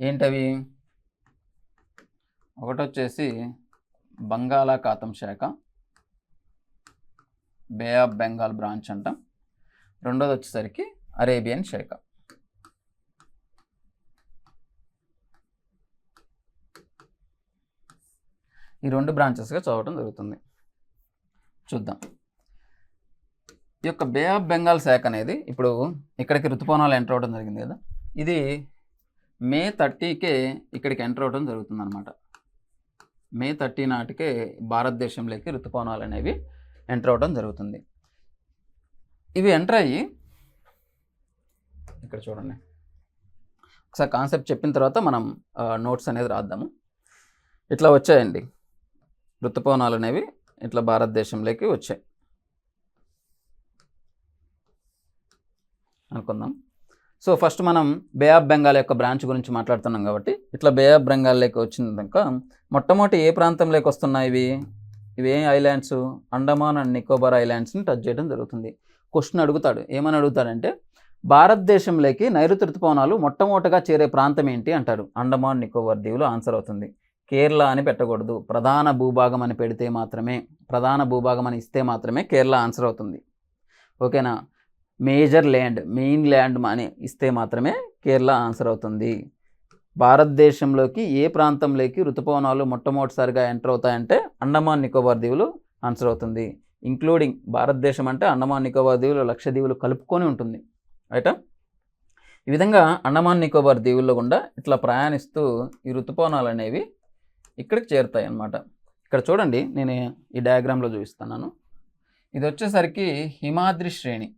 ఏంటవి? ఒకటి వచ్చేసి బంగాళాఖాతం శాఖ బే ఆఫ్ బెంగాల్ బ్రాంచ్ అంటాం. రెండోది వచ్చేసరికి అరేబియన్ శాఖ. ఈ రెండు బ్రాంచెస్గా చదవటం జరుగుతుంది. చూద్దాం. ఈ యొక్క బే ఆఫ్ బెంగాల్ శాఖ అనేది ఇప్పుడు ఇక్కడికి ఋతుపవనాలు ఎంటర్ అవ్వడం జరిగింది కదా. ఇది మే థర్టీకే ఇక్కడికి ఎంటర్ అవడం జరుగుతుందన్నమాట. మే థర్టీ నాటికే భారతదేశంలోకి ఋతుపవనాలు అనేవి ఎంటర్ అవడం జరుగుతుంది. ఇవి ఎంటర్ అయ్యి ఇక్కడ చూడండి. ఒకసారి కాన్సెప్ట్ చెప్పిన తర్వాత మనం నోట్స్ అనేది రాద్దాము. ఇట్లా వచ్చాయండి. ఋతుపవనాలు అనేవి ఇట్లా భారతదేశంలోకి వచ్చాయి. అనుకుందాం. సో ఫస్ట్ మనం బే ఆఫ్ బెంగాల్ యొక్క బ్రాంచ్ గురించి మాట్లాడుతున్నాం కాబట్టి ఇట్లా బే ఆఫ్ బెంగాల్లోకి వచ్చినాక మొట్టమొదటి ఏ ప్రాంతంలోకి వస్తున్నాయి ఇవి? ఇవి ఏ ఐలాండ్స్? అండమాన్ అండ్ నికోబార్ ఐలాండ్స్ని టచ్ చేయడం జరుగుతుంది. క్వశ్చన్ అడుగుతాడు. ఏమని అడుగుతాడంటే భారతదేశంలోకి నైరుతి ఋతుపవనాలు మొట్టమొదటగా చేరే ప్రాంతం ఏంటి అంటాడు. అండమాన్ నికోబార్ దీవులు ఆన్సర్ అవుతుంది. కేరళ అని పెట్టకూడదు. ప్రధాన భూభాగం అని పెడితే మాత్రమే ప్రధాన భూభాగం అని ఇస్తే మాత్రమే కేరళ ఆన్సర్ అవుతుంది. ఓకేనా? మేజర్ ల్యాండ్ మెయిన్ ల్యాండ్ అని ఇస్తే మాత్రమే కేరళ ఆన్సర్ అవుతుంది. భారతదేశంలోకి ఏ ప్రాంతంలోకి ఋతుపవనాలు మొట్టమొదటిసారిగా ఎంటర్ అవుతాయంటే అండమాన్ నికోబార్ దీవులు ఆన్సర్ అవుతుంది. ఇంక్లూడింగ్ భారతదేశం అంటే అండమాన్ నికోబార్ దీవులు లక్షద్వీపులు కలుపుకొని ఉంటుంది. రైటా? ఈ విధంగా అండమాన్ నికోబార్ దీవుల్లో గుండా ఇట్లా ప్రయాణిస్తూ ఈ ఋతుపవనాలు అనేవి ఇక్కడికి చేరుతాయి అన్నమాట ఇక్కడ చూడండి నేను ఈ డయాగ్రామ్లో చూపిస్తున్నాను. ఇది వచ్చేసరికి హిమాద్రి శ్రేణి.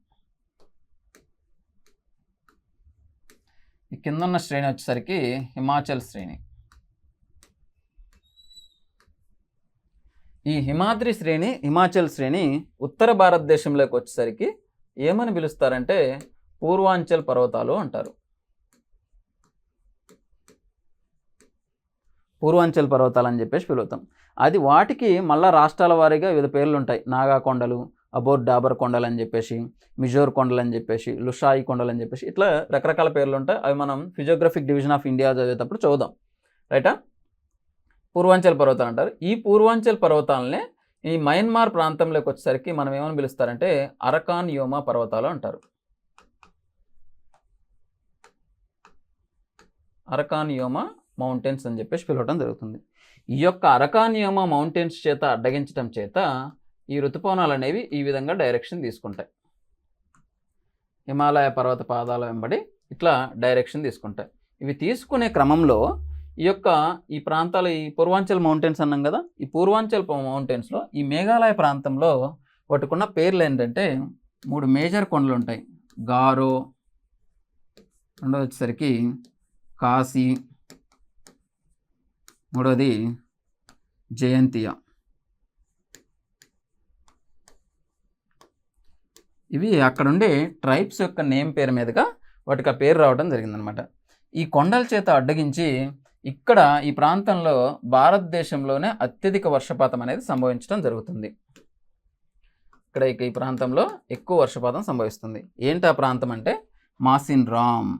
ఈ కింద ఉన్న శ్రేణి వచ్చేసరికి హిమాచల్ శ్రేణి. ఈ హిమాద్రి శ్రేణి హిమాచల్ శ్రేణి ఉత్తర భారతదేశంలోకి వచ్చేసరికి ఏమని పిలుస్తారంటే పూర్వాంచల్ పర్వతాలు అంటారు. పూర్వాంచల్ పర్వతాలు అని చెప్పేసి పిలువుతాం. అది వాటికి మళ్ళా రాష్ట్రాల వారీగా వివిధ పేర్లు ఉంటాయి నాగాకొండలు అబోర్ డాబర్ కొండలు అని చెప్పేసి మిజోర్ కొండలు అని చెప్పేసి లుషాయి కొండలు అని చెప్పేసి ఇట్లా రకరకాల పేర్లు ఉంటాయి. అవి మనం ఫిజియోగ్రఫిక్ డివిజన్ ఆఫ్ ఇండియా చదివేటప్పుడు చదువుదాం. రైటా పూర్వాంచల్ పర్వతాలు అంటారు. ఈ పూర్వాంచల్ పర్వతాలనే ఈ మయన్మార్ ప్రాంతంలోకి వచ్చేసరికి మనం ఏమని పిలుస్తారంటే అరకాన్ యోమా పర్వతాలు అంటారు. అరకాన్ యోమా మౌంటైన్స్ అని చెప్పేసి పిలవటం జరుగుతుంది. ఈ యొక్క అరకాన్ యోమా మౌంటైన్స్ చేత అడ్డగించడం చేత ఈ ఋతుపవనాలు అనేవి ఈ విధంగా డైరెక్షన్ తీసుకుంటాయి. హిమాలయ పర్వత పాదాల వెంబడి ఇట్లా డైరెక్షన్ తీసుకుంటాయి. ఇవి తీసుకునే క్రమంలో ఈ యొక్క ఈ ప్రాంతాలు ఈ పూర్వాంచల్ మౌంటైన్స్ అన్నాం కదా ఈ పూర్వాంచల్ మౌంటైన్స్లో ఈ మేఘాలయ ప్రాంతంలో వాటికున్న పేర్లు ఏంటంటే మూడు మేజర్ కొండలు ఉంటాయి. గారో రెండోది వచ్చేసరికి కాశీ మూడోది జయంతియా. ఇవి అక్కడుండే ట్రైబ్స్ యొక్క నేమ్ పేరు మీదుగా వాటికి ఆ పేరు రావడం జరిగిందనమాట. ఈ కొండల చేత అడ్డగించి ఇక్కడ ఈ ప్రాంతంలో భారతదేశంలోనే అత్యధిక వర్షపాతం అనేది సంభవించడం జరుగుతుంది. ఇక్కడ ఇక ఈ ప్రాంతంలో ఎక్కువ వర్షపాతం సంభవిస్తుంది. ఏంటి ఆ ప్రాంతం అంటే మాసిన్ రామ్.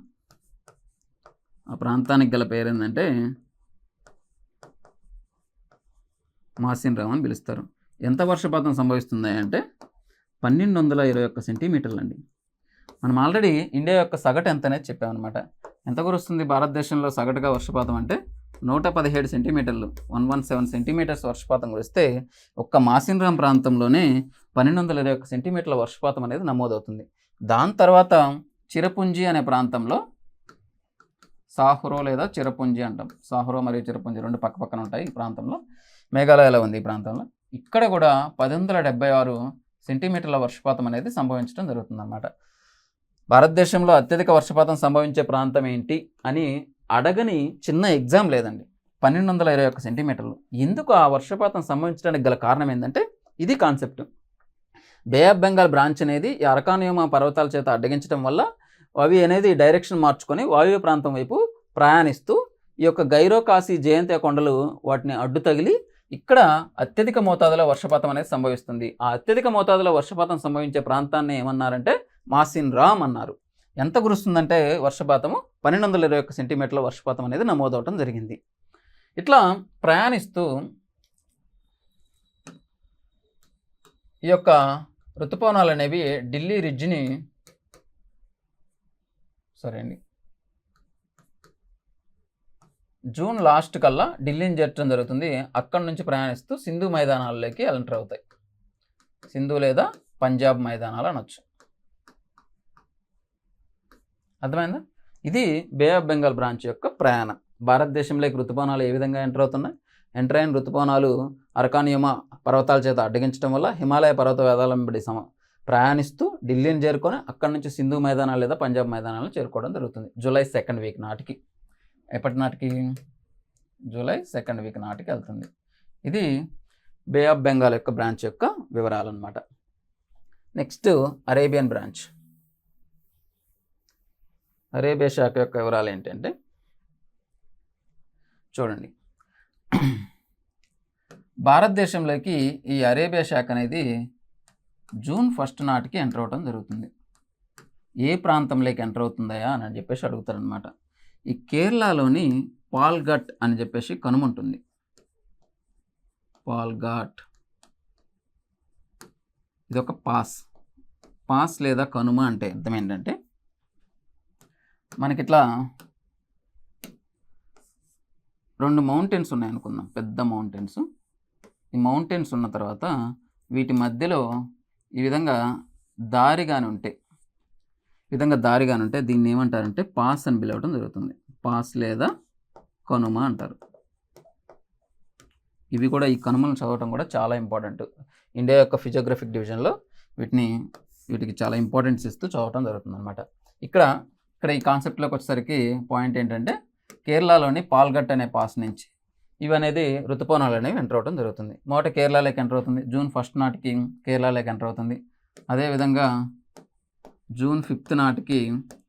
ఆ ప్రాంతానికి గల పేరు ఏంటంటే మాసిన్ రామ్ అని పిలుస్తారు. ఎంత వర్షపాతం సంభవిస్తుంది అంటే పన్నెండు వందల ఇరవై ఒక్క సెంటీమీటర్లు అండి మనం ఆల్రెడీ ఇండియా యొక్క సగటు ఎంత అనేది చెప్పామన్నమాట. ఎంత కురుస్తుంది భారతదేశంలో సగటుగా వర్షపాతం అంటే నూట పదిహేడు సెంటీమీటర్లు. వన్ వన్ సెవెన్ సెంటీమీటర్స్ వర్షపాతం కురిస్తే ఒక్క మాసిన్రామ్ ప్రాంతంలోనే పన్నెండు వందల ఇరవై ఒక్క సెంటీమీటర్ల వర్షపాతం అనేది నమోదవుతుంది. దాని తర్వాత చిరపుంజి అనే ప్రాంతంలో సాహురో లేదా చిరపుంజి అంటాం. సాహురో మరియు చిరపుంజి రెండు పక్క పక్కన ఉంటాయి ఈ ప్రాంతంలో. మేఘాలయలో ఉంది ఈ ప్రాంతంలో. ఇక్కడ కూడా పది వందల డెబ్బై ఆరు సెంటీమీటర్ల వర్షపాతం అనేది సంభవించడం జరుగుతుందన్నమాట. భారతదేశంలో అత్యధిక వర్షపాతం సంభవించే ప్రాంతం ఏంటి అని అడగని చిన్న ఎగ్జామ్ లేదండి. పన్నెండు వందల ఇరవై ఒక్క సెంటీమీటర్లు. ఎందుకు ఆ వర్షపాతం సంభవించడానికి గల కారణం ఏంటంటే ఇది concept. Bay of Bengal branch అనేది ఈ అరకానియమ పర్వతాల చేత అడ్డగించడం వల్ల అవి అనేది డైరెక్షన్ మార్చుకొని వాయువ్య ప్రాంతం వైపు ప్రయాణిస్తూ ఈ యొక్క గైరో కాశీ జయంతి కొండలు వాటిని అడ్డు తగిలి ఇక్కడ అత్యధిక మోతాదులో వర్షపాతం అనేది సంభవిస్తుంది. ఆ అత్యధిక మోతాదులో వర్షపాతం సంభవించే ప్రాంతాన్ని ఏమన్నారంటే మాసిన్ రామ్ అన్నారు. ఎంత కురుస్తుందంటే వర్షపాతము? పన్నెండు వందల ఇరవై ఒక్క సెంటీమీటర్ల వర్షపాతం అనేది నమోదవటం జరిగింది. ఇట్లా ప్రయాణిస్తూ ఈ యొక్క ఋతుపవనాలు అనేవి ఢిల్లీ రిడ్జ్ని సరే అండి. జూన్ లాస్ట్ కల్లా ఢిల్లీని చేర్చడం జరుగుతుంది. అక్కడి నుంచి ప్రయాణిస్తూ సింధు మైదానాల్లోకి ఎంటర్ అవుతాయి. సింధు లేదా పంజాబ్ మైదానాలు అనొచ్చు. అర్థమైందా? ఇది బే ఆఫ్ బెంగాల్ బ్రాంచ్ యొక్క ప్రయాణం. భారతదేశంలోకి ఋతుపవనాలు ఏ విధంగా ఎంటర్ అవుతున్నాయి? ఎంటర్ అయిన ఋతుపవనాలు అరకానియమ పర్వతాల చేత అడ్డగించడం వల్ల హిమాలయ పర్వత వేదాల వెంబడి సమ ప్రయాణిస్తూ ఢిల్లీని చేరుకొని అక్కడి నుంచి సింధు మైదానాలు లేదా పంజాబ్ మైదానాలను చేరుకోవడం జరుగుతుంది. జూలై సెకండ్ వీక్ నాటికి. ఎప్పటి నాటికి? జూలై సెకండ్ వీక్ నాటికి వెళ్తుంది. ఇది బే ఆఫ్ బెంగాల్ యొక్క బ్రాంచ్ యొక్క వివరాలు అనమాట నెక్స్ట్ అరేబియన్ బ్రాంచ్. అరేబియా శాఖ యొక్క వివరాలు ఏంటంటే చూడండి. భారతదేశంలోకి ఈ అరేబియా శాఖ అనేది జూన్ ఫస్ట్ నాటికి ఎంటర్ అవడం జరుగుతుంది. ఏ ప్రాంతంలోకి ఎంటర్ అవుతుందా అని చెప్పేసి అడుగుతారనమాట ఈ కేరళలోని పాల్ఘట్ అని చెప్పేసి కనుమ ఉంటుంది పాల్ఘాట్. ఇది ఒక పాస్. పాస్ లేదా కనుమ అంటే అర్థం ఏంటంటే మనకి ఇట్లా రెండు మౌంటైన్స్ ఉన్నాయి అనుకుందాం. పెద్ద మౌంటైన్స్. ఈ మౌంటైన్స్ ఉన్న తర్వాత వీటి మధ్యలో ఈ విధంగా దారిగానే ఉంటే విధంగా దారిగానంటే దీన్ని ఏమంటారంటే పాస్ అని పిలవడం జరుగుతుంది. పాస్ లేదా కనుమ అంటారు. ఇవి కూడా ఈ కనుమలను చదవటం కూడా చాలా ఇంపార్టెంట్. ఇండియా యొక్క ఫిజియోగ్రఫిక్ డివిజన్లో వీటిని వీటికి చాలా ఇంపార్టెన్స్ ఇస్తూ చదవటం జరుగుతుంది అనమాట ఇక్కడ ఇక్కడ ఈ కాన్సెప్ట్లోకి వచ్చేసరికి పాయింట్ ఏంటంటే కేరళలోని పాల్గట్ అనే పాస్ నుంచి ఇవి అనేది ఋతుపవనాలు అనేవి ఎంటర్ అవడం జరుగుతుంది. మొదట కేరళలోకి ఎంటర్ అవుతుంది. జూన్ ఫస్ట్ నాటికి కేరళలోకి ఎంటర్ అవుతుంది. అదేవిధంగా జూన్ ఫిఫ్త్ నాటికి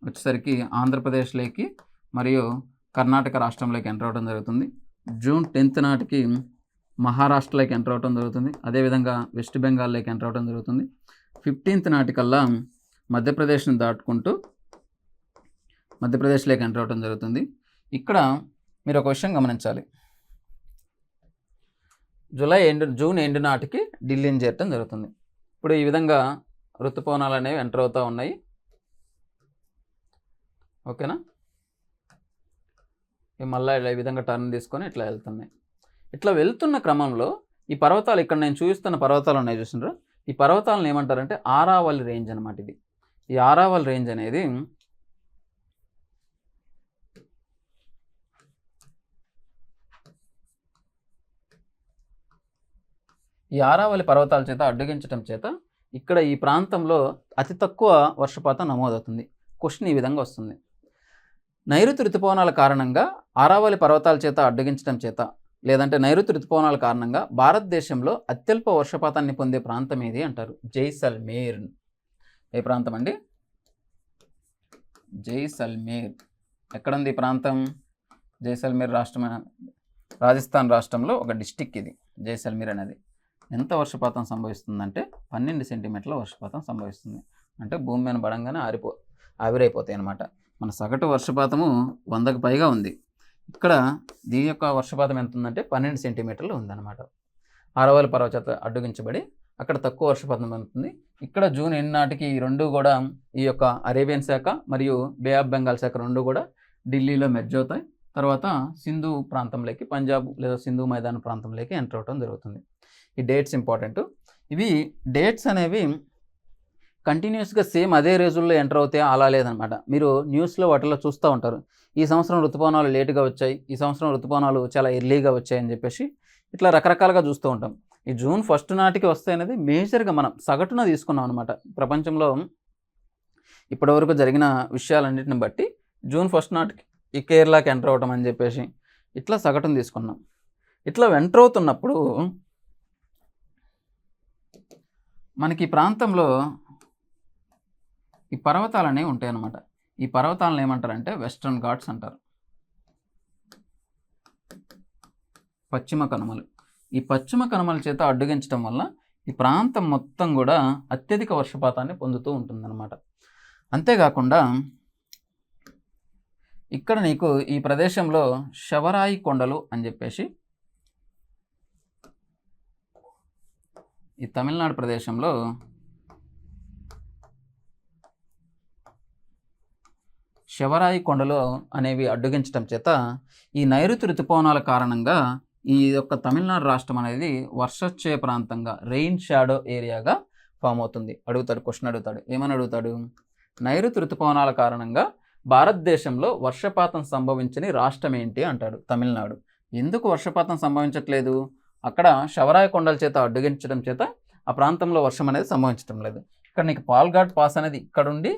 వచ్చేసరికి ఆంధ్రప్రదేశ్లోకి మరియు కర్ణాటక రాష్ట్రంలోకి ఎంటర్ అవడం జరుగుతుంది. జూన్ టెన్త్ నాటికి మహారాష్ట్రలోకి ఎంటర్ అవడం జరుగుతుంది. అదేవిధంగా వెస్ట్ బెంగాల్లోకి ఎంటర్ అవడం జరుగుతుంది. ఫిఫ్టీన్త్ నాటికల్లా మధ్యప్రదేశ్ని దాటుకుంటూ మధ్యప్రదేశ్లోకి ఎంటర్ అవడం జరుగుతుంది. ఇక్కడ మీరు ఒక విషయం గమనించాలి. జూలై ఎండ్ జూన్ ఎండ్ నాటికి ఢిల్లీని చేరటం జరుగుతుంది. ఇప్పుడు ఈ విధంగా ఋతుపవనాలు అనేవి ఎంటర్ అవుతూ ఉన్నాయి. ఓకేనా? ఈ మళ్ళీ ఇలా ఈ విధంగా టర్న్ తీసుకొని ఇట్లా వెళ్తున్నాయి. ఇట్లా వెళ్తున్న క్రమంలో ఈ పర్వతాలు ఇక్కడ నేను చూపిస్తున్న పర్వతాలు ఉన్నాయి చూసినారు? ఈ పర్వతాలను ఏమంటారంటే ఆరావల్ రేంజ్ అనమాట ఇది. ఈ ఆరావల్ రేంజ్ అనేది ఈ ఆరావళి పర్వతాల చేత అడ్డగించడం చేత ఇక్కడ ఈ ప్రాంతంలో అతి తక్కువ వర్షపాతం నమోదవుతుంది. క్వశ్చన్ ఈ విధంగా వస్తుంది. నైరుతి ఋతుపవనాల కారణంగా ఆరావళి పర్వతాల చేత అడ్డగించడం చేత లేదంటే నైరుతి ఋతుపవనాల కారణంగా భారతదేశంలో అత్యల్ప వర్షపాతాన్ని పొందే ప్రాంతం ఏది అంటారు? జైసల్మేర్. ఏ ప్రాంతం అండి? జైసల్మేర్. ఎక్కడుంది ఈ ప్రాంతం? జైసల్మేర్ రాష్ట్రం రాజస్థాన్ రాష్ట్రంలో ఒక డిస్టిక్ ఇది జైసల్మేర్ అనేది. ఎంత వర్షపాతం సంభవిస్తుందంటే పన్నెండు సెంటీమీటర్ల వర్షపాతం సంభవిస్తుంది. అంటే భూమి మీద పడంగానే ఆరిపో ఆవిరైపోతాయి అన్నమాట మన సగటు వర్షపాతము వందకు పైగా ఉంది. ఇక్కడ దీని యొక్క వర్షపాతం ఎంత ఉందంటే పన్నెండు సెంటీమీటర్లు ఉందన్నమాట. ఆరవల్ పర్వచత అడ్డుగించబడి అక్కడ తక్కువ వర్షపాతం ఉంటుంది ఇక్కడ జూన్ ఎన్ని నాటికి ఈ రెండు కూడా ఈ యొక్క అరేబియన్ శాఖ మరియు బే ఆఫ్ బెంగాల్ శాఖ రెండు కూడా ఢిల్లీలో మెర్జ్ అవుతాయి. తర్వాత సింధు ప్రాంతంలోకి పంజాబ్ లేదా సింధు మైదాన ప్రాంతంలోకి ఎంటర్ అవడం జరుగుతుంది. ఈ డేట్స్ ఇంపార్టెంట్ ఇవి డేట్స్ అనేవి కంటిన్యూస్గా సేమ్ అదే రోజుల్లో ఎంటర్ అవుతాయి అలా లేదనమాట. మీరు న్యూస్లో వాటిలో చూస్తూ ఉంటారు. ఈ సంవత్సరం ఋతుపవనాలు లేటుగా వచ్చాయి ఈ సంవత్సరం ఋతుపవనాలు చాలా ఎర్లీగా వచ్చాయని చెప్పేసి ఇట్లా రకరకాలుగా చూస్తూ ఉంటాం. ఈ జూన్ ఫస్ట్ నాటికి వస్తాయి అనేది మేజర్గా మనం సగటున తీసుకున్నాం అనమాట. ప్రపంచంలో ఇప్పటివరకు జరిగిన విషయాలన్నింటిని బట్టి జూన్ ఫస్ట్ నాటికి ఈ కేరళకి ఎంటర్ అవటం అని చెప్పేసి ఇట్లా సగటును తీసుకున్నాం. ఇట్లా ఎంటర్ అవుతున్నప్పుడు మనకి ఈ ప్రాంతంలో ఈ పర్వతాలు అనేవి ఉంటాయి అన్నమాట ఈ పర్వతాలను ఏమంటారంటే వెస్ట్రన్ ఘాట్స్ అంటారు. పశ్చిమ కనుమలు. ఈ పశ్చిమ కనుమల చేత అడ్డుగించడం వల్ల ఈ ప్రాంతం మొత్తం కూడా అత్యధిక వర్షపాతాన్ని పొందుతూ ఉంటుందన్నమాట. అంతేకాకుండా ఇక్కడ నీకు ఈ ప్రదేశంలో శవరాయి కొండలు అని చెప్పేసి ఈ తమిళనాడు ప్రదేశంలో శివరాయి కొండలు అనేవి అడ్డుగించడం చేత ఈ నైరుతి ఋతుపవనాల కారణంగా ఈ యొక్క తమిళనాడు రాష్ట్రం అనేది వర్షోచ్చయ ప్రాంతంగా రెయిన్ షాడో ఏరియాగా ఫామ్ అవుతుంది. అడుగుతాడు క్వశ్చన్ అడుగుతాడు. ఏమని అడుగుతాడు? నైరుతి ఋతుపవనాల కారణంగా భారతదేశంలో వర్షపాతం సంభవించని రాష్ట్రం ఏంటి అంటాడు తమిళనాడు. ఎందుకు వర్షపాతం సంభవించట్లేదు? అక్కడ శవరాయ కొండల చేత అడ్డుగించడం చేత ఆ ప్రాంతంలో వర్షం అనేది సంభవించడం లేదు. ఇక్కడ నీకు పాల్ఘాట్ పాస్ అనేది ఇక్కడ ఉండి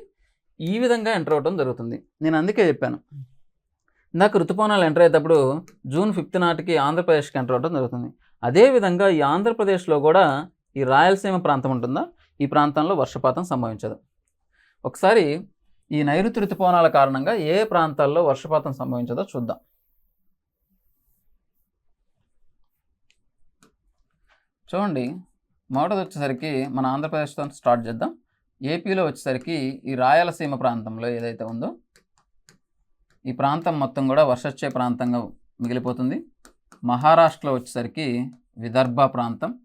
ఈ విధంగా ఎంటర్ అవడం జరుగుతుంది. నేను అందుకే చెప్పాను. ఇందాక ఋతుపవనాలు ఎంటర్ అయ్యేటప్పుడు జూన్ ఫిఫ్త్ నాటికి ఆంధ్రప్రదేశ్కి ఎంటర్ అవడం జరుగుతుంది. అదేవిధంగా ఈ ఆంధ్రప్రదేశ్లో కూడా ఈ రాయలసీమ ప్రాంతం ఉంటుందా? ఈ ప్రాంతంలో వర్షపాతం సంభవించదు. ఒకసారి ఈ నైరుతి ఋతుపవనాల కారణంగా ఏ ప్రాంతాల్లో వర్షపాతం సంభవించదో చూద్దాం. చూడండి మొదటిది వచ్చేసరికి మన ఆంధ్రప్రదేశ్తో స్టార్ట్ చేద్దాం. ఏపీలో వచ్చేసరికి ఈ రాయలసీమ ప్రాంతంలో ఏదైతే ఉందో ఈ ప్రాంతం మొత్తం కూడా వర్షొచ్చే ప్రాంతంగా మిగిలిపోతుంది. మహారాష్ట్రలో వచ్చేసరికి విదర్భ ప్రాంతం.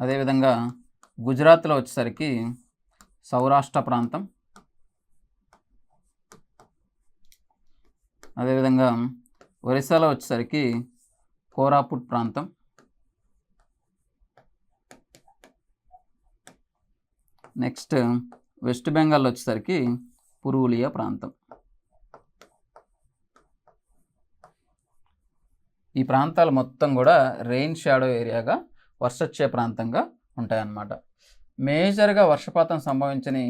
అదేవిధంగా గుజరాత్లో వచ్చేసరికి సౌరాష్ట్ర ప్రాంతం. అదేవిధంగా ఒరిస్సాలో వచ్చేసరికి కోరాపుట్ ప్రాంతం. నెక్స్ట్ వెస్ట్ బెంగాల్ వచ్చేసరికి పురూలియా ప్రాంతం. ఈ ప్రాంతాలు మొత్తం కూడా రెయిన్ షాడో ఏరియాగా వర్షొచ్చే ప్రాంతంగా ఉంటాయన్నమాట. మేజర్గా వర్షపాతం సంభవించని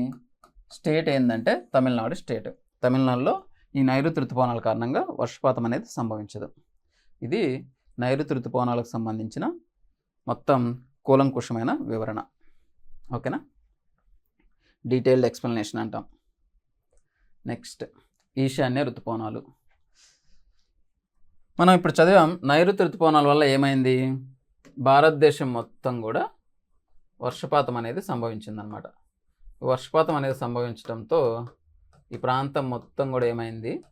స్టేట్ ఏంటంటే తమిళనాడు స్టేట్. తమిళనాడులో ఈ నైరుతి ఋతుపవనాల కారణంగా వర్షపాతం అనేది సంభవించదు. ఇది నైరుతి ఋతుపవనాలకు సంబంధించిన మొత్తం కూలంకుషమైన వివరణ. ఓకేనా? డీటెయిల్డ్ ఎక్స్ప్లెనేషన్ అంటాం. నెక్స్ట్ ఈశాన్య ఋతుపవనాలు. మనం ఇప్పుడు చదివాం నైరుతి ఋతుపవనాల వల్ల ఏమైంది? భారతదేశం మొత్తం కూడా వర్షపాతం అనేది సంభవించిందనమాట వర్షపాతం అనేది సంభవించడంతో ఈ ప్రాంతం మొత్తం కూడా ఏమైంది?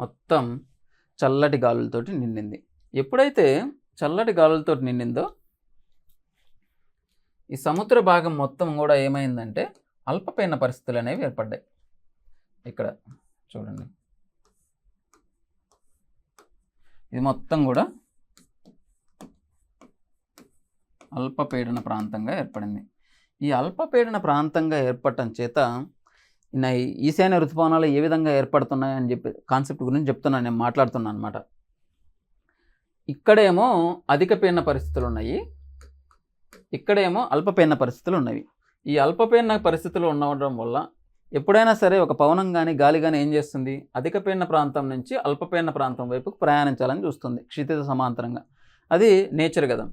మొత్తం చల్లటి గాలులతోటి నిండింది. ఎప్పుడైతే చల్లటి గాలులతో నిండిందో ఈ సముద్ర భాగం మొత్తం కూడా ఏమైందంటే అల్పపీడన పరిస్థితులు అనేవి ఏర్పడ్డాయి. ఇక్కడ చూడండి. ఇది మొత్తం కూడా అల్పపీడన ప్రాంతంగా ఏర్పడింది. ఈ అల్పపీడన ప్రాంతంగా ఏర్పడటం చేత ఈశాన్య ఋతుపవనాలు ఏ విధంగా ఏర్పడుతున్నాయని చెప్పి కాన్సెప్ట్ గురించి చెప్తున్నాను నేను మాట్లాడుతున్నాను అనమాట ఇక్కడేమో అధిక పీడన పరిస్థితులు ఉన్నాయి ఇక్కడేమో అల్పపీడన పరిస్థితులు ఉన్నవి ఈ అల్పపీడన పరిస్థితులు ఉండడం వల్ల ఎప్పుడైనా సరే ఒక పవనం కానీ గాలి కానీ ఏం చేస్తుంది? అధిక పీడన ప్రాంతం నుంచి అల్పపీడన ప్రాంతం వైపుకు ప్రయాణించాలని చూస్తుంది క్షితిజ సమాంతరంగా. అది నేచర్ కదా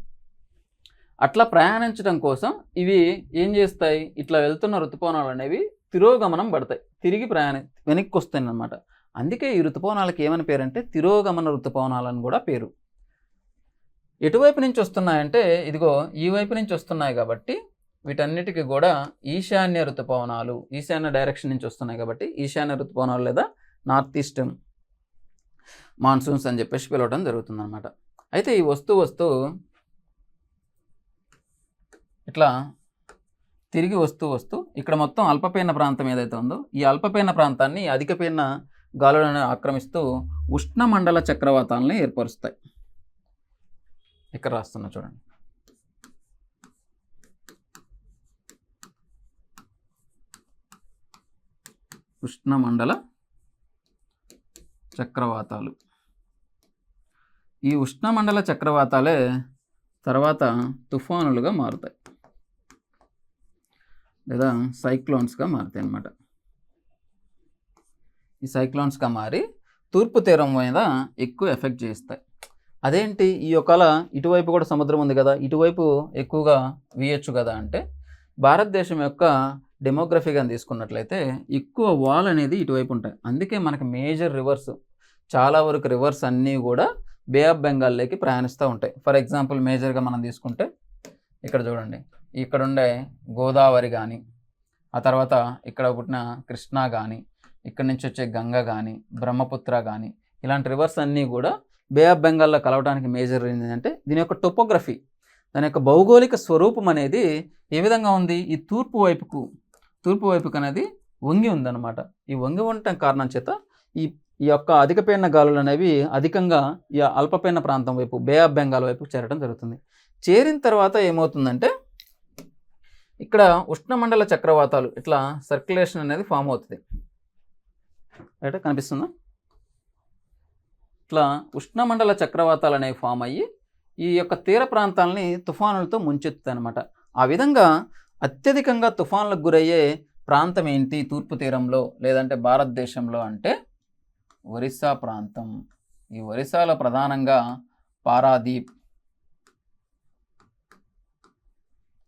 అట్లా ప్రయాణించడం కోసం ఇవి ఏం చేస్తాయి? ఇట్లా వెళ్తున్న ఋతుపవనాలు అనేవి తిరోగమనం పడతాయి. తిరిగి ప్రయాణ వెనక్కి వస్తాయి అన్నమాట అందుకే ఈ ఋతుపవనాలకి ఏమని పేరంటే తిరోగమన ఋతుపవనాలని కూడా పేరు. ఎటువైపు నుంచి వస్తున్నాయంటే ఇదిగో ఈ వైపు నుంచి వస్తున్నాయి కాబట్టి వీటన్నిటికీ కూడా ఈశాన్య ఋతుపవనాలు ఈశాన్య డైరెక్షన్ నుంచి వస్తున్నాయి కాబట్టి ఈశాన్య ఋతుపవనాలు లేదా నార్త్ ఈస్ట్ మాన్సూన్స్ అని చెప్పేసి పిలవడం జరుగుతుందనమాట అయితే ఈ వస్తూ వస్తూ ఇట్లా తిరిగి వస్తూ వస్తూ ఇక్కడ మొత్తం అల్పపీడన ప్రాంతం ఏదైతే ఉందో ఈ అల్పపీడన ప్రాంతాన్ని అధికపీడన గాలులను ఆక్రమిస్తూ ఉష్ణమండల చక్రవాతాలను ఏర్పరుస్తాయి. ఇక్కడ రాస్తున్నా చూడండి. ఉష్ణమండల చక్రవాతాలు. ఈ ఉష్ణమండల చక్రవాతాలే తర్వాత తుఫానులుగా మారుతాయి. లేదా సైక్లోన్స్గా మారుతాయి అన్నమాట. ఈ సైక్లోన్స్గా మారి తూర్పు తీరం మీద ఎక్కువ ఎఫెక్ట్ చేస్తాయి. అదేంటి? ఈ ఒకల ఇటువైపు కూడా సముద్రం ఉంది కదా ఇటువైపు ఎక్కువగా వీయచ్చు కదా అంటే భారతదేశం యొక్క డెమోగ్రఫీగా తీసుకున్నట్లయితే ఎక్కువ వాల్ అనేది ఇటువైపు ఉంటాయి. అందుకే మనకి మేజర్ రివర్స్ చాలా వరకు రివర్స్ అన్నీ కూడా బే ఆఫ్ బెంగాల్లోకి ప్రయాణిస్తూ ఉంటాయి. ఫర్ ఎగ్జాంపుల్ మేజర్గా మనం తీసుకుంటే ఇక్కడ చూడండి ఇక్కడ ఉండే గోదావరి కానీ ఆ తర్వాత ఇక్కడ పుట్టిన కృష్ణా కానీ ఇక్కడ నుంచి వచ్చే గంగ కానీ బ్రహ్మపుత్ర కానీ ఇలాంటి రివర్స్ అన్నీ కూడా బే ఆఫ్ బెంగాల్లో కలవడానికి మేజర్ ఏంటంటే దీని యొక్క టొపోగ్రఫీ దాని యొక్క భౌగోళిక స్వరూపం అనేది ఏ విధంగా ఉంది? ఈ తూర్పు వైపుకు తూర్పు వైపుకు అనేది వంగి ఉందన్నమాట. ఈ వంగి ఉండటం కారణం చేత ఈ ఈ యొక్క అధిక పీడన గాలులు అనేవి అధికంగా ఈ అల్పపీడన ప్రాంతం వైపు బే ఆఫ్ బెంగాల్ వైపు చేరడం జరుగుతుంది. చేరిన తర్వాత ఏమవుతుందంటే ఇక్కడ ఉష్ణమండల చక్రవాతాలు ఇట్లా సర్క్యులేషన్ అనేది ఫామ్ అవుతుంది. రైట్ కనిపిస్తుందా? ఇట్లా ఉష్ణమండల చక్రవాతాలు అనేవి ఫామ్ అయ్యి ఈ యొక్క తీర ప్రాంతాలని తుఫానులతో ముంచెత్తుతాయి అనమాట ఆ విధంగా అత్యధికంగా తుఫాన్లకు గురయ్యే ప్రాంతం ఏంటి? తూర్పు తీరంలో లేదంటే భారతదేశంలో అంటే ఒరిస్సా ప్రాంతం. ఈ ఒరిస్సాలో ప్రధానంగా పారాదీప్.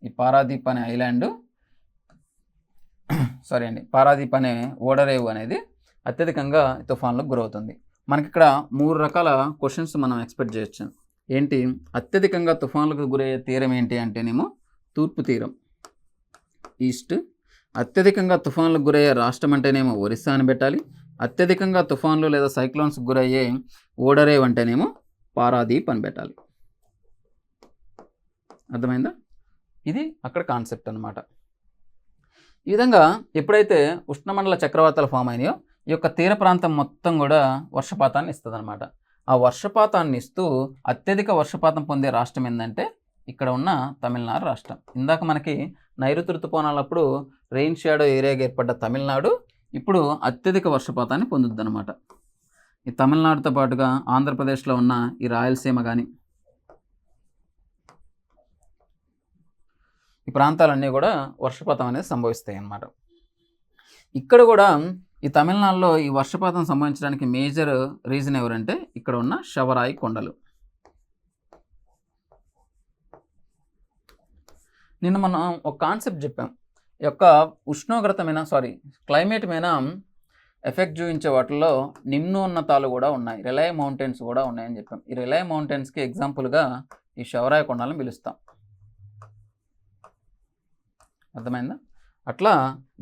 ఈ పారాదీప్ అనే ఐలాండ్ సారీ అండి పారాదీప్ అనే ఓడరేవు అనేది అత్యధికంగా తుఫాన్లకు గురవుతుంది. మనకి ఇక్కడ మూడు రకాల క్వశ్చన్స్ మనం ఎక్స్పెక్ట్ చేయొచ్చు. ఏంటి? అత్యధికంగా తుఫాన్లకు గురయ్యే తీరం ఏంటి అంటేనేమో తూర్పు తీరం. ఈస్ట్ అత్యధికంగా తుఫాన్లకు గురయ్యే రాష్ట్రం అంటేనేమో ఒరిస్సా అని పెట్టాలి. అత్యధికంగా తుఫాన్లు లేదా సైక్లోన్స్ గురయ్యే ఓడరేవ్ అంటేనేమో పారాదీప్ అని పెట్టాలి. అర్థమైందా? ఇది అక్కడ కాన్సెప్ట్ అనమాట ఈ విధంగా ఎప్పుడైతే ఉష్ణమండల చక్రవాతాలు ఫామ్ అయినాయో ఈ యొక్క తీర ప్రాంతం మొత్తం కూడా వర్షపాతాన్ని ఇస్తుంది ఆ వర్షపాతాన్ని ఇస్తూ అత్యధిక వర్షపాతం పొందే రాష్ట్రం ఏంటంటే ఇక్కడ ఉన్న తమిళనాడు రాష్ట్రం. ఇందాక మనకి నైరుతి ఋతుపవనాలప్పుడు రెయిన్ షాడో ఏరియాగా ఏర్పడ్డ తమిళనాడు ఇప్పుడు అత్యధిక వర్షపాతాన్ని పొందుద్ది ఈ తమిళనాడుతో పాటుగా ఆంధ్రప్రదేశ్లో ఉన్న ఈ రాయలసీమ కానీ ఈ ప్రాంతాలన్నీ కూడా వర్షపాతం అనేది సంభవిస్తాయి అన్నమాట ఇక్కడ కూడా ఈ తమిళనాడులో ఈ వర్షపాతం సంభవించడానికి మేజర్ రీజన్ ఎవరంటే ఇక్కడ ఉన్న శవరాయి కొండలు. నిన్న మనం ఒక కాన్సెప్ట్ చెప్పాం. ఈ యొక్క ఉష్ణోగ్రత మీద సారీ క్లైమేట్ మీద ఎఫెక్ట్ చూపించే వాటిల్లో నిమ్నోన్నతాలు కూడా ఉన్నాయి. రిలయ మౌంటైన్స్ కూడా ఉన్నాయని చెప్పాం. ఈ రిలయ మౌంటైన్స్కి ఎగ్జాంపుల్గా ఈ శవరాయ కొండలను పిలుస్తాం. అర్థమైందా? అట్లా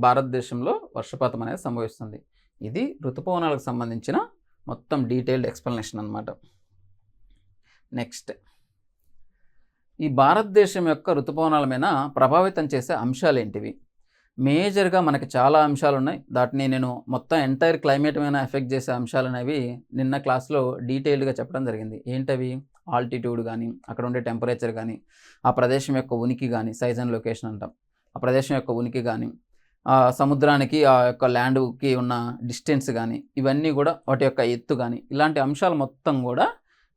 భారతదేశంలో వర్షపాతం అనేది సంభవిస్తుంది. ఇది ఋతుపవనాలకు సంబంధించిన మొత్తం డీటెయిల్డ్ ఎక్స్ప్లెనేషన్ అనమాట నెక్స్ట్. ఈ భారతదేశం యొక్క ఋతుపవనాల మీద ప్రభావితం చేసే అంశాలు ఏంటివి? మేజర్గా మనకి చాలా అంశాలు ఉన్నాయి. దాటిని నేను మొత్తం ఎంటైర్ క్లైమేట్ మీద ఎఫెక్ట్ చేసే అంశాలు అనేవి నిన్న క్లాస్లో డీటెయిల్డ్గా చెప్పడం జరిగింది. ఏంటవి? ఆల్టిట్యూడ్ కానీ అక్కడ ఉండే టెంపరేచర్ కానీ ఆ ప్రదేశం యొక్క ఉనికి కానీ సైజ్ అండ్ లొకేషన్ అంటాం. ఆ ప్రదేశం యొక్క ఉనికి కానీ ఆ సముద్రానికి ఆ యొక్క ల్యాండ్కి ఉన్న డిస్టెన్స్ కానీ ఇవన్నీ కూడా వాటి యొక్క ఎత్తు కానీ ఇలాంటి అంశాలు మొత్తం కూడా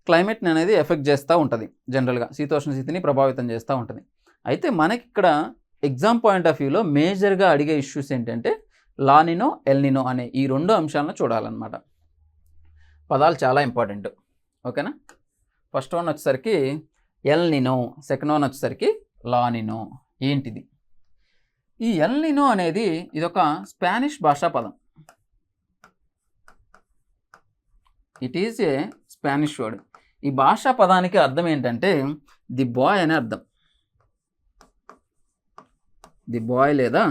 క్లైమేట్ని అనేది ఎఫెక్ట్ చేస్తూ ఉంటుంది జనరల్గా శీతోష్ణ స్థితిని ప్రభావితం చేస్తూ ఉంటుంది. అయితే మనకి ఇక్కడ ఎగ్జామ్ పాయింట్ ఆఫ్ వ్యూలో మేజర్గా అడిగే ఇష్యూస్ ఏంటంటే లానినో ఎల్నినో అనే ఈ రెండు అంశాలను చూడాలన్నమాట. పదాలు చాలా ఇంపార్టెంట్ ఓకేనా? ఫస్ట్ వన్ వచ్చేసరికి ఎల్నినో సెకండ్ వన్ వచ్చేసరికి లానినో ఏంటిది? ఈ ఎల్నినో అనేది ఇదొక స్పానిష్ భాషా పదం. It is a Spanish word ఈ భాషా పదానికి అర్థం ఏంటంటే ది బాయ్ అనే అర్థం. ది బాయ్ లేదా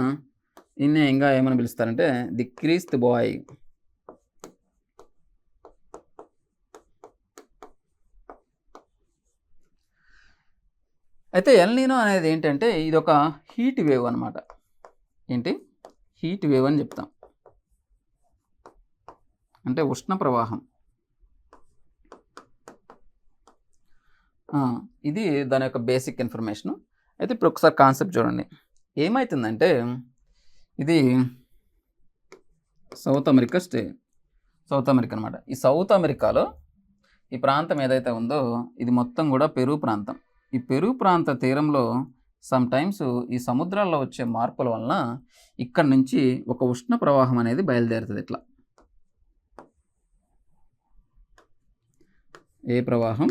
ఇన్నే ఇంకా ఏమని పిలుస్తారంటే ది క్రీస్త్ బాయ్ అయితే ఎల్నీనో అనేది ఏంటంటే ఇది ఒక హీట్ వేవ్ అనమాట ఏంటి? హీట్ వేవ్ అని చెప్తాం. అంటే ఉష్ణ ప్రవాహం. ఇది దాని యొక్క బేసిక్ ఇన్ఫర్మేషన్. అయితే ఇప్పుడు ఒకసారి కాన్సెప్ట్ చూడండి. ఏమవుతుందంటే ఇది South America stay South America అనమాట ఈ సౌత్ అమెరికాలో ఈ ప్రాంతం ఏదైతే ఉందో ఇది మొత్తం కూడా పెరు ప్రాంతం. ఈ పెరుగు ప్రాంత తీరంలో సమ్ టైమ్స్ ఈ సముద్రాల్లో వచ్చే మార్పుల వలన ఇక్కడ నుంచి ఒక ఉష్ణ ప్రవాహం అనేది బయలుదేరుతుంది ఇట్లా. ఏ ప్రవాహం?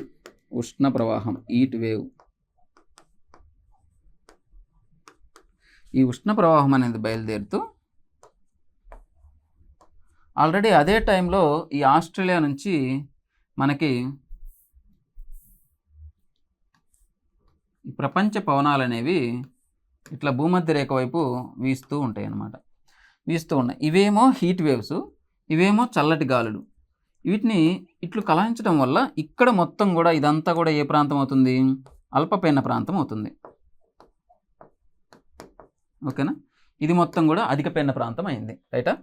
ఉష్ణ ప్రవాహం ఈట్ వేవ్. ఈ ఉష్ణ ప్రవాహం అనేది బయలుదేరుతూ ఆల్రెడీ అదే టైంలో ఈ ఆస్ట్రేలియా నుంచి మనకి ఈ ప్రపంచ పవనాలు అనేవి ఇట్లా భూమధ్య రేఖ వైపు వీస్తూ ఉంటాయి అన్నమాట వీస్తూ ఉన్నాయి. ఇవేమో హీట్ వేవ్స్ ఇవేమో చల్లటి గాలులు. వీటిని ఇట్లు కలాయించడం వల్ల ఇక్కడ మొత్తం కూడా ఇదంతా కూడా ఏ ప్రాంతం అవుతుంది? అల్పపీడన ప్రాంతం అవుతుంది. ఓకేనా? ఇది మొత్తం కూడా అధిక పీడన ప్రాంతం అయింది. రైటా?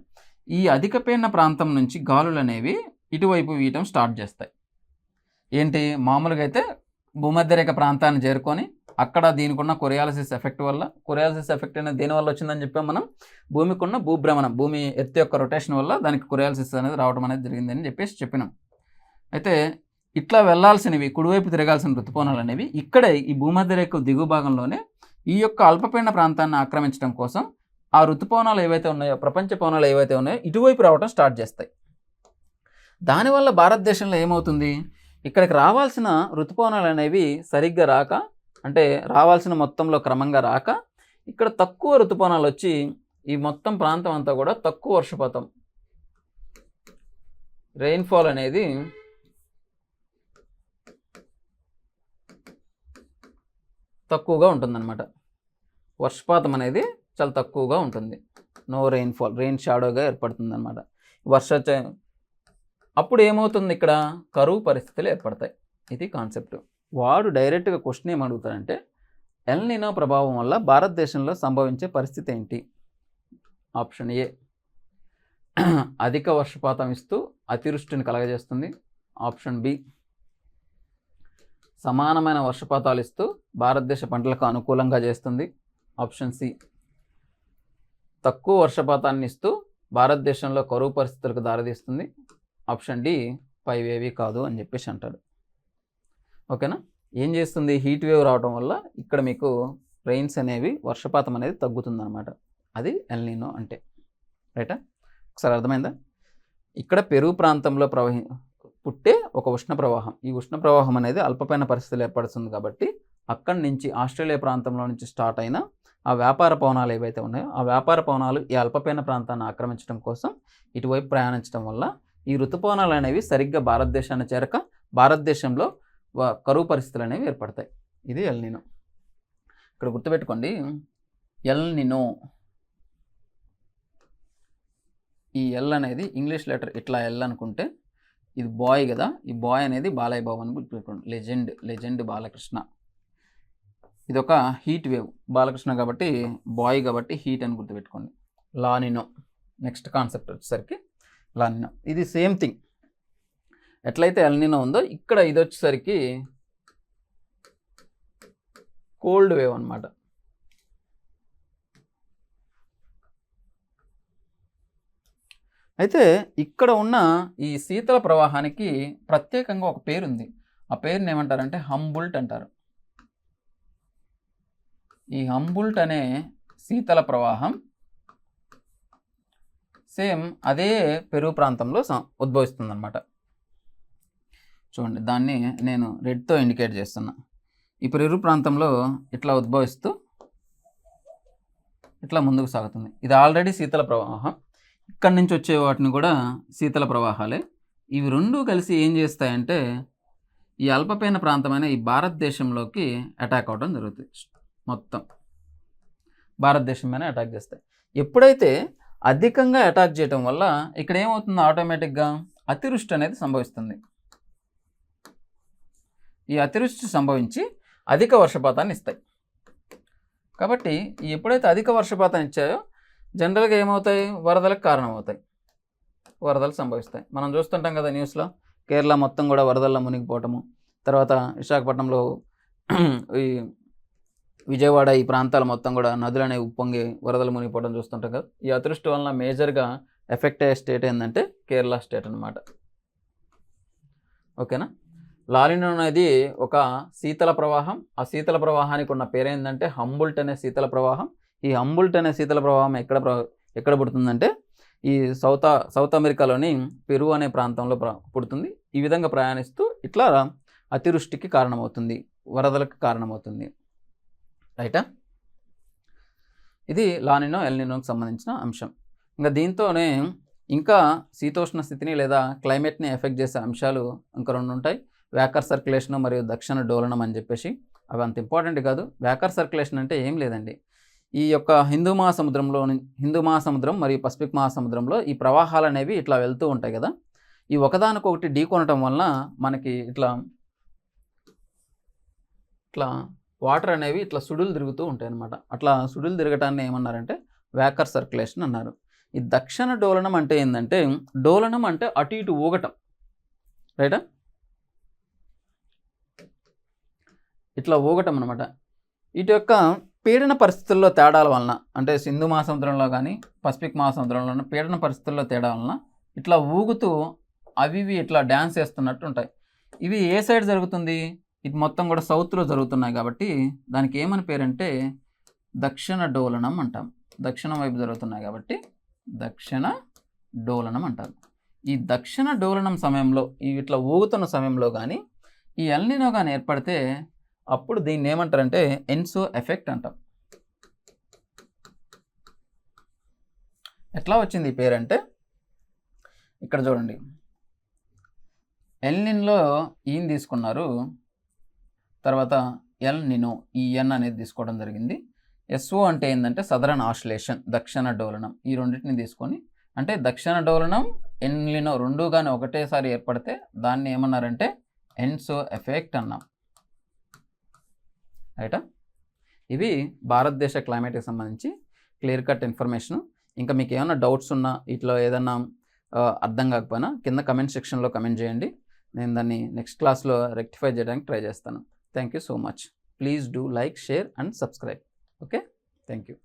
ఈ అధిక పీడన ప్రాంతం నుంచి గాలులు అనేవి ఇటువైపు వీయటం స్టార్ట్ చేస్తాయి. ఏంటి? మామూలుగా అయితే భూమధ్యరేఖ ప్రాంతాన్ని చేరుకొని అక్కడ దీనికున్న కొరియాలసిస్ ఎఫెక్ట్ వల్ల కొరియాలసిస్ ఎఫెక్ట్ అనేది దేని వల్ల వచ్చిందని చెప్పాం మనం? భూమికున్న భూభ్రమణం భూమి ఎత్తు యొక్క రొటేషన్ వల్ల దానికి కొరియాలసిస్ అనేది రావడం అనేది జరిగిందని చెప్పేసి చెప్పినాం. అయితే ఇట్లా వెళ్ళాల్సినవి కుడివైపు తిరగాల్సిన ఋతుపవనాలు అనేవి ఇక్కడే ఈ భూమధ్యరేఖ దిగువ భాగంలోనే ఈ యొక్క అల్పపీడన ప్రాంతాన్ని ఆక్రమించడం కోసం ఆ ఋతుపవనాలు ఏవైతే ఉన్నాయో ప్రపంచ పవనాలు ఏవైతే ఉన్నాయో ఇటువైపు రావడం స్టార్ట్ చేస్తాయి. దానివల్ల భారతదేశంలో ఏమవుతుంది? ఇక్కడికి రావాల్సిన ఋతుపవనాలు అనేవి సరిగ్గా రాక అంటే రావాల్సిన మొత్తంలో క్రమంగా రాక ఇక్కడ తక్కువ ఋతుపవనాలు వచ్చి ఈ మొత్తం ప్రాంతం అంతా కూడా తక్కువ వర్షపాతం. రెయిన్ఫాల్ అనేది తక్కువగా ఉంటుందన్నమాట. వర్షపాతం అనేది చాలా తక్కువగా ఉంటుంది. నో రెయిన్ఫాల్ రెయిన్ షాడోగా ఏర్పడుతుంది అనమాట వర్ష అప్పుడు ఏమవుతుంది ఇక్కడ? కరువు పరిస్థితులు ఏర్పడతాయి. ఇది కాన్సెప్ట్. వాడు డైరెక్ట్గా క్వశ్చన్ ఏం అడుగుతాడంటే ఎల్నినో ప్రభావం వల్ల భారతదేశంలో సంభవించే పరిస్థితి ఏంటి? Option A. అధిక వర్షపాతం ఇస్తూ అతివృష్టిని కలగజేస్తుంది. Option B. సమానమైన వర్షపాతాలు ఇస్తూ భారతదేశ పంటలకు అనుకూలంగా చేస్తుంది. Option C. తక్కువ వర్షపాతాన్ని ఇస్తూ భారతదేశంలో కరువు పరిస్థితులకు దారితీస్తుంది. ఆప్షన్ డి పైవేవి కాదు అని చెప్పేసి అంటాడు. ఓకేనా? ఏం చేస్తుంది? హీట్ వేవ్ రావడం వల్ల ఇక్కడ మీకు రెయిన్స్ అనేవి వర్షపాతం అనేది తగ్గుతుంది అనమాట అది ఎల్నీనో అంటే. రైటా? ఒకసారి అర్థమైందా? ఇక్కడ పెరుగు ప్రాంతంలో ప్రవహి పుట్టే ఒక ఉష్ణ ప్రవాహం. ఈ ఉష్ణ ప్రవాహం అనేది అల్పపీడన పరిస్థితులు ఏర్పడుతుంది కాబట్టి అక్కడి నుంచి ఆస్ట్రేలియా ప్రాంతంలో నుంచి స్టార్ట్ అయిన ఆ వ్యాపార పవనాలు ఏవైతే ఉన్నాయో ఆ వ్యాపార పవనాలు ఈ అల్పపైన ప్రాంతాన్ని ఆక్రమించడం కోసం ఇటువైపు ప్రయాణించడం వల్ల ఈ ఋతుపవనాలు అనేవి సరిగ్గా భారతదేశాన్ని చేరక భారతదేశంలో కరువు పరిస్థితులు అనేవి ఏర్పడతాయి. ఇది ఎల్నినో ఇక్కడ గుర్తుపెట్టుకోండి. ఎల్నినో ఈ ఎల్ అనేది ఇంగ్లీష్ లెటర్ ఇట్లా ఎల్ అనుకుంటే ఇది బాయ్ కదా. ఈ బాయ్ అనేది బాలయ్య బాబు అని గుర్తుపెట్టుకోండి. Legend legend Balakrishna. ఇది ఒక హీట్ వేవ్. బాలకృష్ణ కాబట్టి బాయ్ కాబట్టి హీట్ అని గుర్తుపెట్టుకోండి. లానినో నెక్స్ట్ కాన్సెప్ట్ వచ్చేసరికి లానినా ఇది సేమ్ థింగ్. ఎట్లయితే ఎల్నినో ఉందో ఇక్కడ ఇది వచ్చేసరికి కోల్డ్ వేవ్ అన్నమాట. అయితే ఇక్కడ ఉన్న ఈ శీతల ప్రవాహానికి ప్రత్యేకంగా ఒక పేరు ఉంది ఆ పేరుని ఏమంటారంటే హంబుల్ట్ అంటారు. ఈ హంబుల్ట్ అనే శీతల ప్రవాహం సేమ్ అదే పెరుగు ప్రాంతంలో ఉద్భవిస్తుంది అనమాట చూడండి దాన్ని నేను రెడ్తో ఇండికేట్ చేస్తున్నా. ఈ పెరుగు ప్రాంతంలో ఇట్లా ఉద్భవిస్తూ ఇట్లా ముందుకు సాగుతుంది. ఇది ఆల్రెడీ శీతల ప్రవాహం. ఇక్కడి నుంచి వచ్చే వాటిని కూడా శీతల ప్రవాహాలే. ఇవి రెండు కలిసి ఏం చేస్తాయంటే ఈ అల్పపీన ప్రాంతమైన ఈ భారతదేశంలోకి అటాక్ అవడం జరుగుతుంది. మొత్తం భారతదేశం మీద అటాక్ చేస్తాయి. ఎప్పుడైతే అధికంగా అటాక్ చేయటం వల్ల ఇక్కడ ఏమవుతుంది ఆటోమేటిక్గా అతివృష్టి అనేది సంభవిస్తుంది. ఈ అతివృష్టి సంభవించి అధిక వర్షపాతాన్ని ఇస్తాయి. కాబట్టి ఎప్పుడైతే అధిక వర్షపాతం ఇచ్చాయో జనరల్గా ఏమవుతాయి? వరదలకు కారణమవుతాయి. వరదలు సంభవిస్తాయి. మనం చూస్తుంటాం కదా న్యూస్లో కేరళ మొత్తం కూడా వరదల్లో మునిగిపోవటము. తర్వాత విశాఖపట్నంలో ఈ విజయవాడ ఈ ప్రాంతాల మొత్తం కూడా నదులు అనేవి ఉప్పొంగి వరదలు మునిగిపోవడం చూస్తుంటాం కదా. ఈ అతృష్టి వలన మేజర్గా ఎఫెక్ట్ అయ్యే స్టేట్ ఏంటంటే కేరళ స్టేట్ అన్నమాట. ఓకేనా? లాలినో అనేది ఒక శీతల ప్రవాహం. ఆ శీతల ప్రవాహానికి ఉన్న పేరు ఏంటంటే హంబుల్ట్ అనే శీతల ప్రవాహం. ఈ హంబుల్ట్ అనే శీతల ప్రవాహం ఎక్కడ ప్ర- ఎక్కడ పుడుతుందంటే ఈ సౌత్ సౌత్ అమెరికాలోని పెరు అనే ప్రాంతంలో పుడుతుంది. ఈ విధంగా ప్రయాణిస్తూ ఇట్లా అతివృష్టికి కారణమవుతుంది. వరదలకు కారణమవుతుంది. రైటా? ఇది లానినో ఎల్నినోకి సంబంధించిన అంశం. ఇంకా దీంతోనే ఇంకా శీతోష్ణ స్థితిని లేదా క్లైమేట్ని ఎఫెక్ట్ చేసే అంశాలు ఇంకా రెండు ఉంటాయి. వ్యాకర్ సర్క్యులేషన్ మరియు దక్షిణ డోలనం అని చెప్పేసి అవి అంత ఇంపార్టెంట్ కాదు. వ్యాకర్ సర్క్యులేషన్ అంటే ఏం లేదండి. ఈ యొక్క హిందూ మహాసముద్రంలో హిందూ మహాసముద్రం మరియు పసిఫిక్ మహాసముద్రంలో ఈ ప్రవాహాలు అనేవి ఇట్లా వెళ్తూ ఉంటాయి కదా. ఈ ఒకదానికొకటి ఢీకొనటం వలన మనకి ఇట్లా ఇట్లా వాటర్ అనేవి ఇట్లా సుడులు తిరుగుతూ ఉంటాయి అనమాట అట్లా సుడులు తిరగటాన్ని ఏమన్నారంటే వ్యాకర్ సర్క్యులేషన్ అన్నారు. ఈ దక్షిణ డోలనం అంటే ఏంటంటే డోలనం అంటే అటు ఇటు ఊగటం. రైటా ఇట్లా ఊగటం అనమాట ఇటు యొక్క పీడన పరిస్థితుల్లో తేడాల వలన అంటే సింధు మహాసముద్రంలో కానీ పసిఫిక్ మహాసముద్రంలో పీడన పరిస్థితుల్లో తేడా వలన ఇట్లా ఊగుతూ అవి ఇవి ఇట్లా డ్యాన్స్ వేస్తున్నట్టు ఉంటాయి. ఇవి ఏ సైడ్ జరుగుతుంది? ఇది మొత్తం కూడా సౌత్లో జరుగుతున్నాయి కాబట్టి దానికి ఏమని పేరంటే దక్షిణ డోలనం అంటాం. దక్షిణం వైపు జరుగుతున్నాయి కాబట్టి దక్షిణ డోలనం అంటారు. ఈ దక్షిణ డోలనం సమయంలో ఇట్లా ఊగుతున్న సమయంలో కానీ ఈ ఎల్నినో కానీ ఏర్పడితే అప్పుడు దీన్ని ఏమంటారంటే ఎన్సో ఎఫెక్ట్ అంటాం. ఎట్లా వచ్చింది ఈ పేరంటే ఇక్కడ చూడండి. ఎల్నిన్లో ఏం తీసుకున్నారు తర్వాత ఎల్ నినో ఈ ఎన్ అనేది తీసుకోవడం జరిగింది. ఎస్ఓ అంటే ఏంటంటే సదరన్ ఆశ్లేషన్ దక్షిణ డోలనం. ఈ రెండింటిని తీసుకొని అంటే దక్షిణ డోలనం ఎన్లినో రెండు కానీ ఒకటేసారి ఏర్పడితే దాన్ని ఏమన్నారంటే ఎన్సో ఎఫెక్ట్ అన్నాం. రైటా ఇవి భారతదేశ క్లైమేట్కి సంబంధించి క్లియర్ కట్ ఇన్ఫర్మేషన్ ఇంకా మీకు ఏమైనా డౌట్స్ ఉన్నా ఇట్లా ఏదన్నా అర్థం కాకపోయినా కింద కమెంట్ సెక్షన్లో కమెంట్ చేయండి. నేను దాన్ని నెక్స్ట్ క్లాస్లో రెక్టిఫై చేయడానికి ట్రై చేస్తాను. Thank you so much. Please do like, share and subscribe. Okay. Thank you.